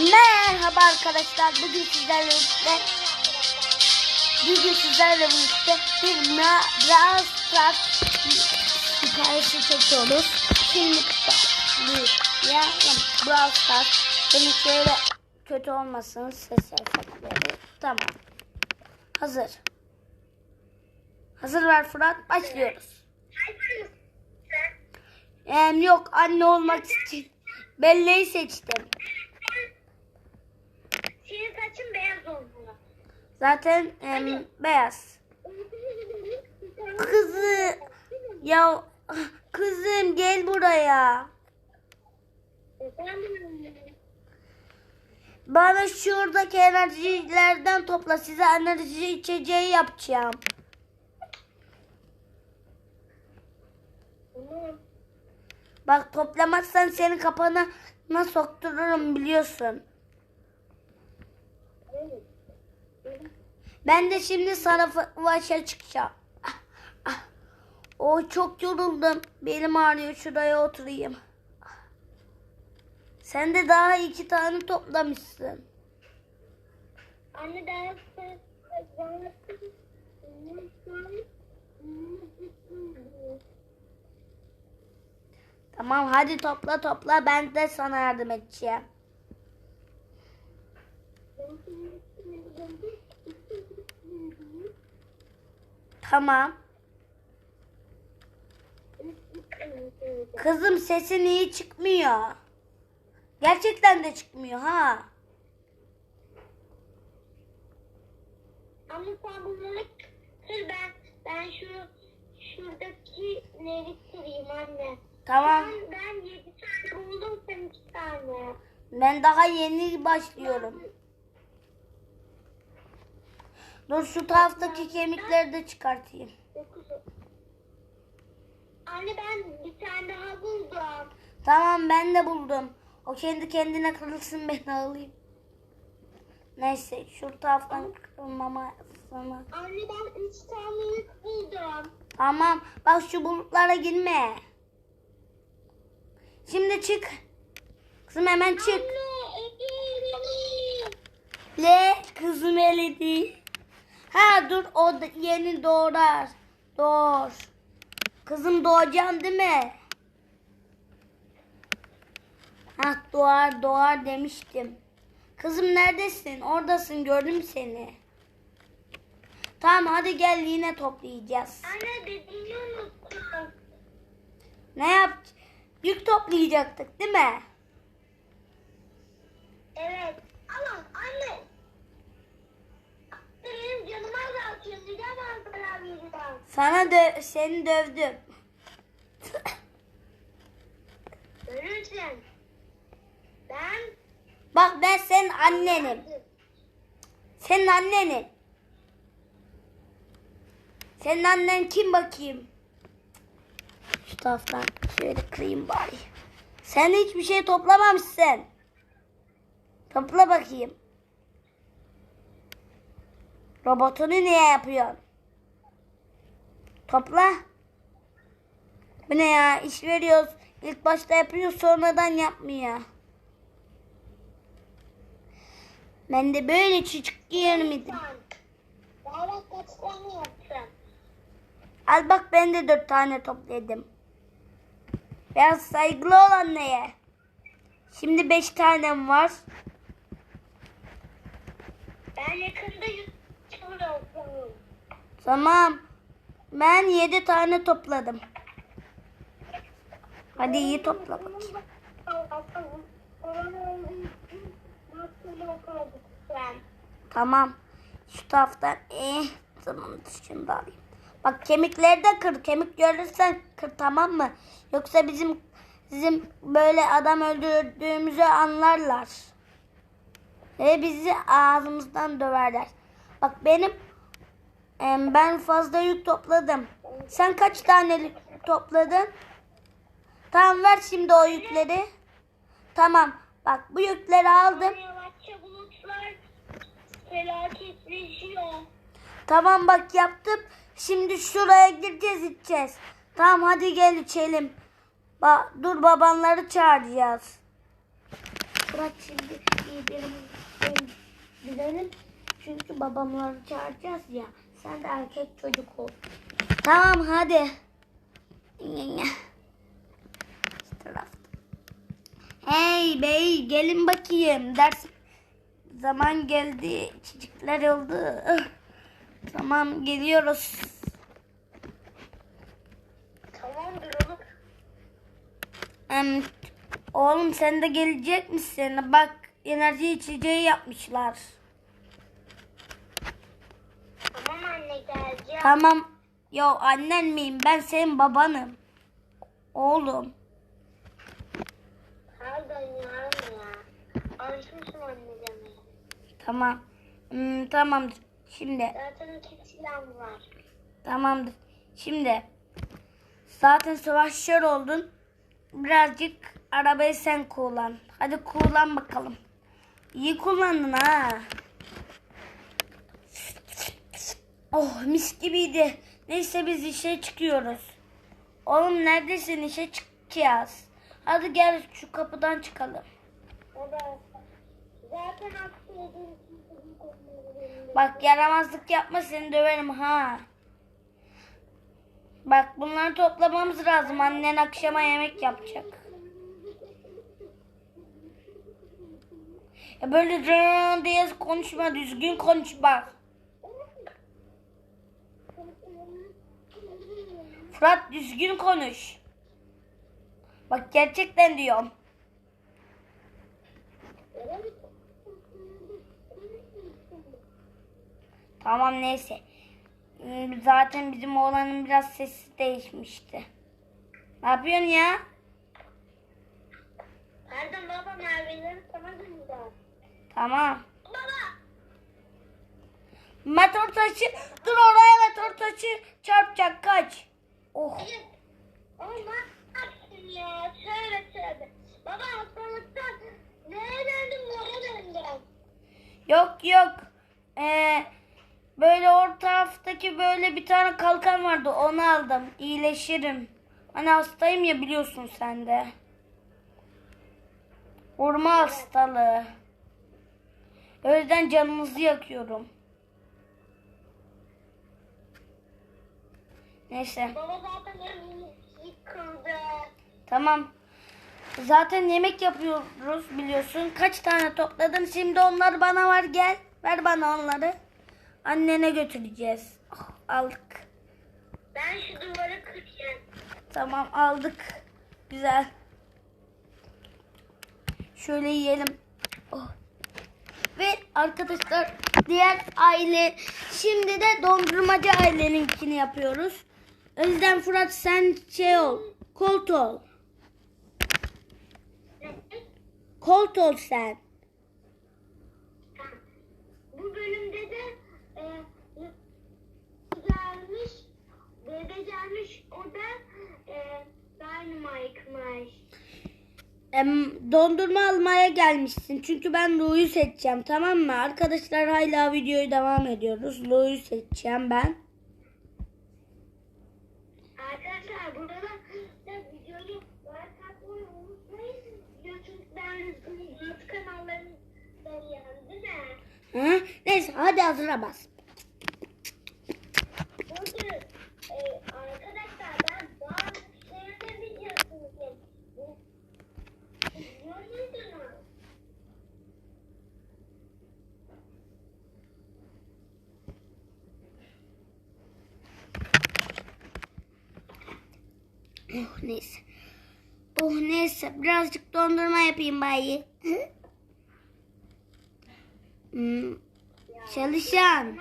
Merhaba arkadaşlar. Bugün sizlerle birlikte bugün sizlerle birlikte bir Brawl Stars hikayesi çekiyoruz. Şimdi başlayalım. Brawl Stars. Benim şöyle kötü olmasın ses efektleri. Tamam. Hazır. Hazır ver Fırat. Başlıyoruz. Em, yok anne olmak için. Belleği seçtim. Senin saçın beyaz olmalı. Zaten em, beyaz. Kızı ya kızım gel buraya. Bana şuradaki enerjilerden topla. Size enerji içeceği yapacağım. Bak toplamazsan seni kapana soktururum biliyorsun. Ben de şimdi savaşa çıkacağım. Ah, ah. O çok yoruldum. Belim ağrıyor. Şuraya oturayım. Sen de daha iki tane toplamışsın. Anne daha Tamam hadi topla topla. Ben de sana yardım edeceğim. Tamam. Kızım sesin iyi çıkmıyor. Gerçekten de çıkmıyor ha. Anne sen bunları kır ben ben şu şuradakileri kırayım anne. Tamam. Ben, ben yedi tane buldum sen iki tane. Ben daha yeni başlıyorum. Dur şu taraftaki kemikleri de çıkartayım. Anne ben bir tane daha buldum. Tamam ben de buldum. O kendi kendine kırılsın ben alayım. Neyse şu taraftan kırılmama sana. Anne ben üç tane buldum. Tamam bak şu bulutlara girme. Şimdi çık. Kızım hemen çık. Anne. Le kızım eledi. Ha dur o yeni doğrar. Doğur. Kızım doğacaksın değil mi? Ha doğar doğar demiştim. Kızım neredesin? Oradasın gördüm seni. Tamam hadi gel yine toplayacağız. Anne dediğini unuttum. Ne yap? Yük toplayacaktık değil mi? Evet. Ama anne. Benim canıma azaltıyor. Neden ben zarar veriyorum? Sana dö seni dövdüm. Görürsün. Ben Bak ben senin annenim. Senin annenin. Senin annen kim bakayım? Şu taraftan şöyle kırayım bari. Sen hiçbir şey toplamamışsın. Topla bakayım. Robotunu niye yapıyorsun? Topla. Bu ne ya? İş veriyoruz. İlk başta yapıyor sonradan yapmıyor. Ben de böyle çocuk yaptın. Al bak ben de dört tane topladım. Biraz saygılı ol anneye. Şimdi beş tanem var. Ben yakında çıkıyorum. Tamam. Ben yedi tane topladım. Tamam. iyi topla bakayım. Tamam. Şu taraftan eh tamam şunu da alayım. Bak kemikleri de kır. Kemik görürsen kır tamam mı? Yoksa bizim bizim böyle adam öldürdüğümüzü anlarlar. Ve bizi ağzımızdan döverler. Bak benim ben fazla yük topladım. Sen kaç tane topladın? Tamam ver şimdi o yükleri. Tamam. Bak bu yükleri aldım. Yavaşça bulutlar felaketleşiyor. Tamam bak yaptım. Şimdi şuraya gireceğiz içeceğiz. Tamam hadi gel içelim. Ba dur babanları çağıracağız. Bırak şimdi gidelim. Gidelim. Çünkü babamları çağıracağız ya. Sen de erkek çocuk ol. Tamam hadi. Hey bey gelin bakayım. Ders zaman geldi. Çocuklar oldu. Tamam geliyoruz. Tamamdır oğlum. Em, oğlum sen de gelecek misin? Bak enerji içeceği yapmışlar. Tamam anne geleceğim. Tamam. Yo annen miyim? Ben senin babanım. Oğlum. Pardon ya anne ya. Alışmışım anne demeye. Tamam. Hmm, tamamdır. Şimdi Zaten iki silahım var. tamamdır. Şimdi zaten savaşçı oldun. Birazcık arabayı sen kullan. Hadi kullan bakalım. İyi kullandın ha. Oh mis gibiydi. Neyse biz işe çıkıyoruz. Oğlum neredesin? İşe çıkacağız. Hadi gel şu kapıdan çıkalım. Baba. Zaten konuları Bak yaramazlık yapma seni döverim ha. Bak bunları toplamamız lazım. Annen akşama yemek yapacak. Ya böyle diye konuşma düzgün konuş bak. Fırat düzgün konuş. Bak gerçekten diyorum. Tamam neyse. Hmm, Zaten bizim oğlanın biraz sesi değişmişti. Ne yapıyorsun ya? Pardon baba Merve'leri sana gönderdim. Tamam. Baba. Meteor taşı. Dur oraya meteor taşı çarpacak kaç. Oh. Ama ne yapsın ya? Tövbe tövbe. Baba hastalıktan neye döndüm neye döndüm? Yok yok. Ee, böyle orta taraftaki böyle bir tane kalkan vardı. Onu aldım. İyileşirim. Hani hastayım ya biliyorsun sen de. Vurma hastalığı. O yüzden canınızı yakıyorum. Neyse. Baba zaten yıkıldı. Tamam. Zaten yemek yapıyoruz biliyorsun. Kaç tane topladım. Şimdi onlar bana var gel. Ver bana onları. Annene götüreceğiz. Oh, aldık. Ben şu duvarı kıracağım. Tamam aldık. Güzel. Şöyle yiyelim. Oh. Ve arkadaşlar diğer aile şimdi de dondurmacı aileninkini yapıyoruz. O yüzden Fırat sen şey ol. Kolt ol. Kolt ol sen. Bu bölümde de e, gelmiş, dede gelmiş, o da e, Dynamite'mış. Em, dondurma almaya gelmişsin. Çünkü ben Lou'yu seçeceğim tamam mı? Arkadaşlar hala videoyu devam ediyoruz. Lou'yu seçeceğim ben. Arkadaşlar burada da videoyu like atmayı unutmayın. YouTube'dan YouTube kanallarından yani değil Hı? Neyse hadi hazıra bas. E, muydunuz? Oh neyse. Oh neyse birazcık dondurma yapayım bari. Hmm, Çalışan.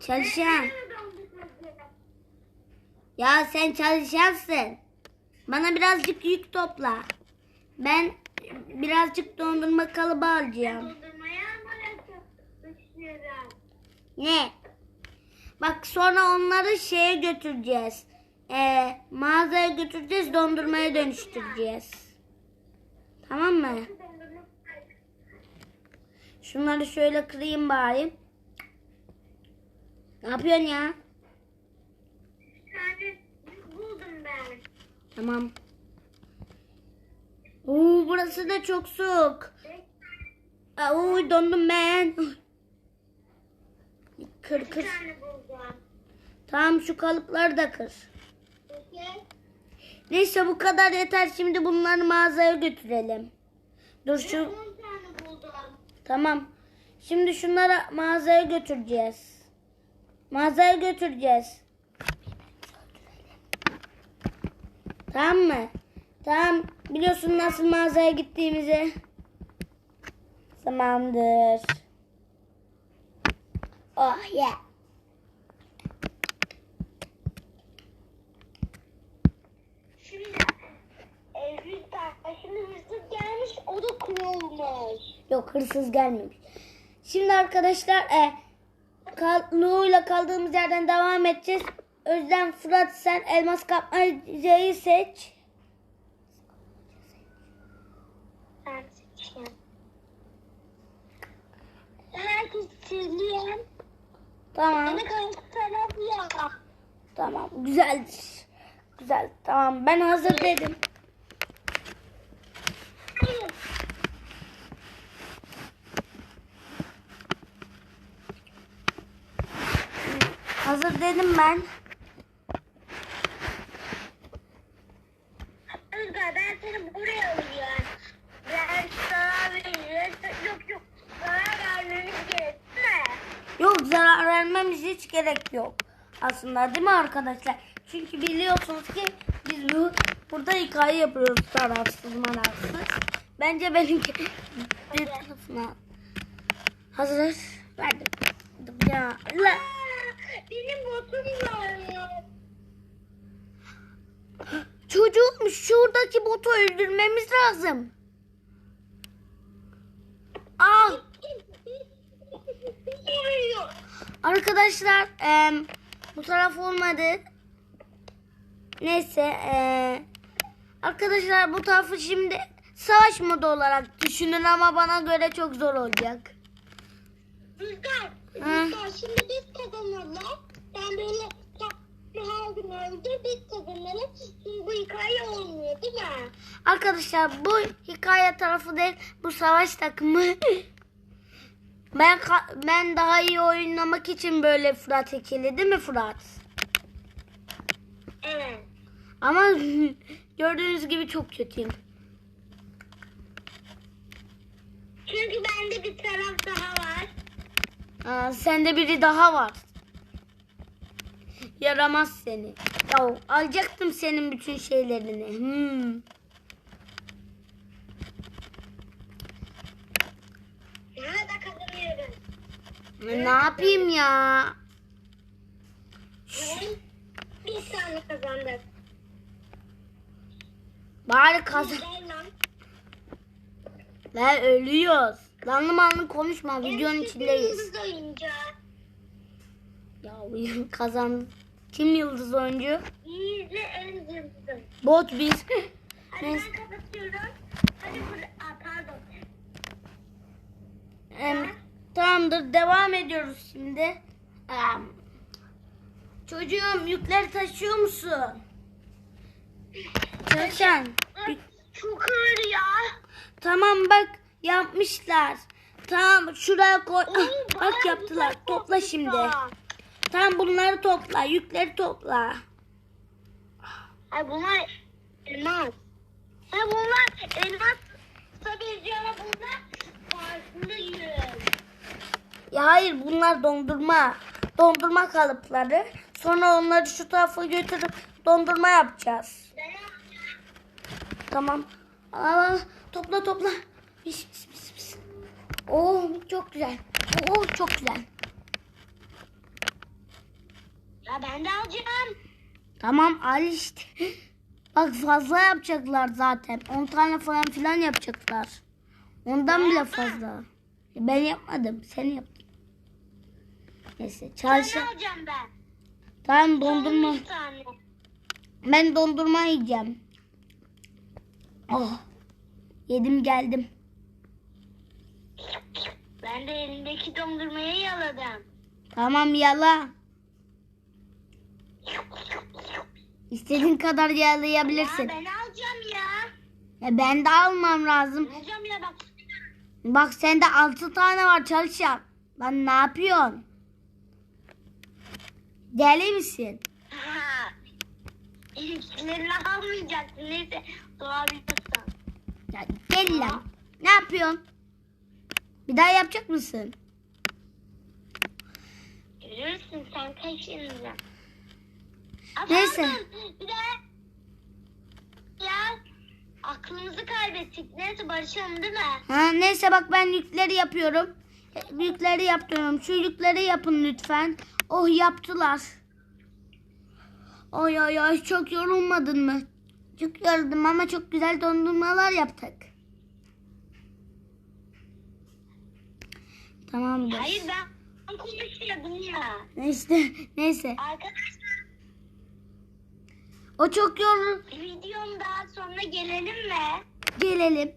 Çalışan. Ya sen çalışansın. Bana birazcık yük topla. Ben birazcık dondurma kalıbı alacağım. Ne? Bak sonra onları şeye götüreceğiz. Ee, mağazaya götüreceğiz dondurmaya dönüştüreceğiz. Tamam mı? Şunları şöyle kırayım bari. Ne yapıyorsun ya? Bir tane buldum ben. Tamam. Oo, burası da çok soğuk. Uy dondum ben. Kır kır. Tamam şu kalıpları da kır. Neyse bu kadar yeter. Şimdi bunları mağazaya götürelim. Dur şu 10 tane buldum. Tamam. Şimdi şunları mağazaya götüreceğiz. Mağazaya götüreceğiz. Tamam mı? Tamam. Biliyorsun nasıl mağazaya gittiğimizi. Tamamdır. Oh yeah. Şimdi e, hırsız, şimdi hırsız gelmiş o da kovulmuş. Yok hırsız gelmemiş. Şimdi arkadaşlar e, kal, Lu'yla kaldığımız yerden devam edeceğiz. Özlem Fırat sen elmas kapmacayı seç. Ben seçeyim. Herkes. Tamam. Tamam. Güzeldir. Güzel. Tamam. Ben hazır dedim. Hayır. Hazır dedim ben. Özgür ben seni buraya alıyorum. Ben sana veriyorum. Yok yok. Bana vermemiz gerekme. Yok zarar vermemiz hiç gerek yok. Aslında değil mi arkadaşlar? Çünkü biliyorsunuz ki biz bu burada hikaye yapıyoruz tarafsız manavsız. Bence benimki bir tarafına hazır verdim. Ya la. Benim botum var. Çocuğum şuradaki botu öldürmemiz lazım. Al. Arkadaşlar em, bu taraf olmadı. Neyse e, arkadaşlar bu tarafı şimdi savaş modu olarak düşünün ama bana göre çok zor olacak. Rüzgar. Şimdi biz kazanalım. Ben böyle her gün öldür biz kazanalım. Şimdi bu hikaye olmuyor değil mi? Arkadaşlar bu hikaye tarafı değil bu savaş takımı. Ben ben daha iyi oynamak için böyle Fırat ekili değil mi Fırat? Evet. Ama gördüğünüz gibi çok kötüyüm. Çünkü bende bir taraf daha var. Aa, sende biri daha var. Yaramaz seni. Ya alacaktım senin bütün şeylerini. Hmm. Ne yapayım ya? Bir tane kazandık. Bari kazan. Lan. Ölüyoruz. Lanlı manlı konuşma. Videonun içindeyiz. yıldız oyuncu. Ya kazan. Kim yıldız oyuncu? İyice en yıldızım. Bot biz. Hadi Neyse. ben kapatıyorum. Hadi burada. Aa, pardon. Em, tamamdır. Devam ediyoruz şimdi. Em, çocuğum yükleri taşıyor musun? Çalışan. Ay, Çok ağır ya. Tamam bak yapmışlar. Tamam şuraya koy. Oo, Ah, bak yaptılar. Topla şimdi. Tamam bunları topla. Yükleri topla. Ay bunlar elmas. Ay bunlar elmas. Tabii canım bunlar farklı. Ya hayır bunlar dondurma. Dondurma kalıpları. Sonra onları şu tarafa götürüp dondurma yapacağız. Tamam. Aa, topla topla. Pis pis pis pis. Oh çok güzel. Oh çok güzel. Ya ben de alacağım. Tamam al işte. Bak fazla yapacaklar zaten. 10 tane falan filan yapacaklar. Ondan bile fazla. Ben yapmadım. Sen yaptın. Neyse Ben çalış. alacağım ben. Tamam dondurma. Ben dondurma yiyeceğim. Oh. Yedim geldim. Ben de elimdeki dondurmayı yaladım. Tamam yala. İstediğin kadar Ya yalayabilirsin. ben alacağım ya. Ya ben de almam lazım. Hocam ya bak. Bak sende 6 tane var çalışan. Lan ne yapıyorsun? Deli misin? Ha. Almayacaksın. Neyse doğabiliyorsan. Ya deli lan. Ne yapıyorsun? Bir daha yapacak mısın? Görürsün sen kaşınacağım. Neyse. Bir de ya aklımızı kaybettik. Neyse barışalım değil mi? Ha, neyse bak ben yükleri yapıyorum. Yükleri yapıyorum. Şu yükleri yapın lütfen. Oh yaptılar. Oy oy oy çok yorulmadın mı? Çok yoruldum ama çok güzel dondurmalar yaptık. Tamamdır. Hayır ben konuşuyordum ya. Neyse neyse. Arkadaşlar O çok yorul. videom daha sonra gelelim mi? Gelelim.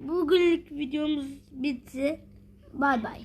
Bugünlük videomuz bitti. Bay bay.